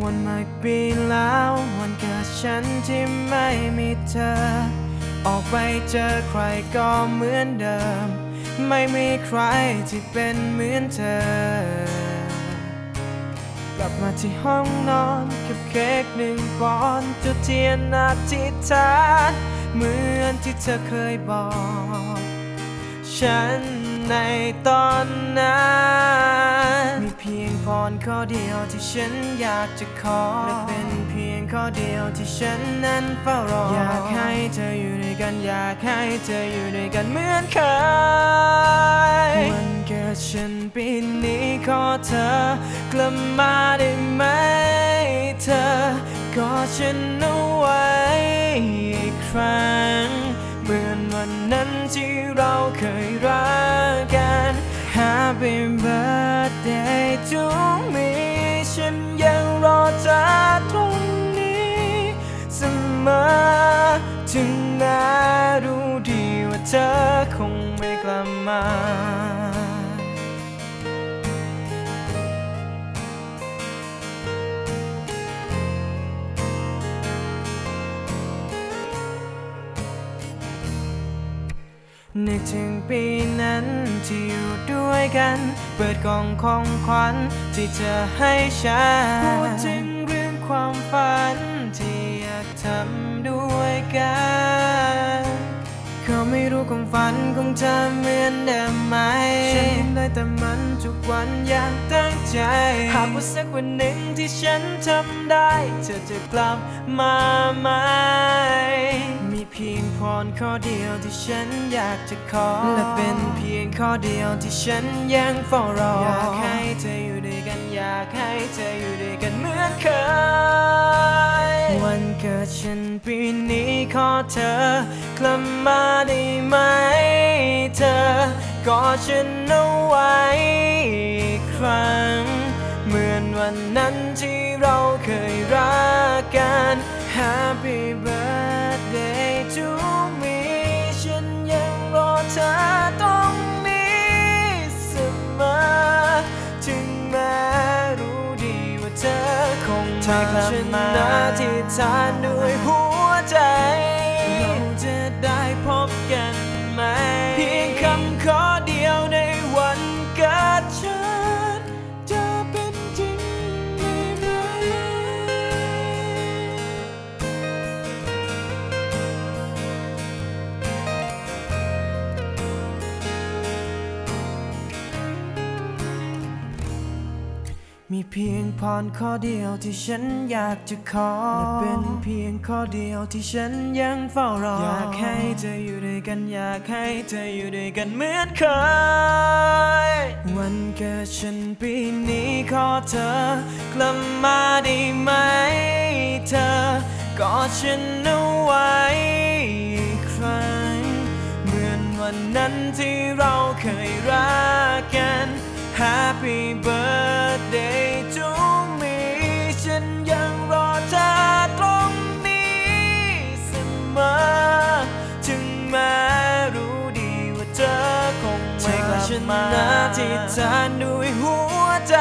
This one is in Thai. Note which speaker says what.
Speaker 1: วันใหม่ปีแล้ววันเกิดฉันที่ไม่มีเธอ ออกไปเจอใครก็เหมือนเดิม ไม่มีใครที่เป็นเหมือนเธอกลับมาที่ห้องนอนกับเค้กหนึ่งปอนจุดเทียนอธิษฐานเหมือนที่เธอเคยบอก ฉันในตอนนั้น พียงพรข้อเดียวที่ฉันอยากจะขอและเป็นเพียงข้อเดียวที่ฉันนั้นเฝ้ารอ อยากให้เธออยู่ด้วยกัน อยากให้เธออยู่ด้วยกันเหมือนเคยวันเกิดฉันปีนี้ขอเธอกลับมาได้ไหมเธอก็ฉันเอาไว้อีกครั้งเหมือนวันนั้นที่เราเคย ได้จองมีฉันยังรอเธอตรงนี้เสมอ นึกถึงปีนั้นที่อยู่ด้วยกัน เปิดกล่องของขวัญที่เธอให้ฉันพูดถึงเรื่องความฝันที่อยากทำด้วยกันเขาไม่รู้ความฝันของเธอเหมือนเดิมไหมฉันได้แต่มันทุกวันอย่างตั้งใจ หากว่าสักวันหนึ่งที่ฉันทำได้ เธอจะกลับมาไหม เพียงพรข้อเดียวที่ฉันอยากจะขอ และเป็นเพียงข้อเดียวที่ฉันยังเฝ้ารอ อยากให้เธออยู่ด้วยกัน อยากให้เธออยู่ด้วยกันเหมือนเคย วันเกิดฉันปีนี้ขอเธอกลับมาได้ไหมเธอก็ฉันเอาไว้อีกครั้ง เหมือนวันนั้นที่เราเคยรักกัน Happy birthday ที่ฐ มีเพียงพรข้อเดียวที่ฉันอยากจะขอและเป็นเพียงข้อเดียวที่ฉันยังเฝ้ารอ อยากให้เธออยู่ด้วยกันอยากให้เธออยู่ด้วยกันเหมือนเคย วันเกิดฉันปีนี้ขอเธอกลับมาได้ไหมเธอก็ฉันเอาไว้อีกครั้ง เหมือนวันนั้นที่เราเคยรักกัน Happy birthday to me ฉันยังรอเธอตรงนี้เสมอ ถึงแม้รู้ดีว่าเธอคงไม่กลับมาที่ฐานด้วยหัวใจ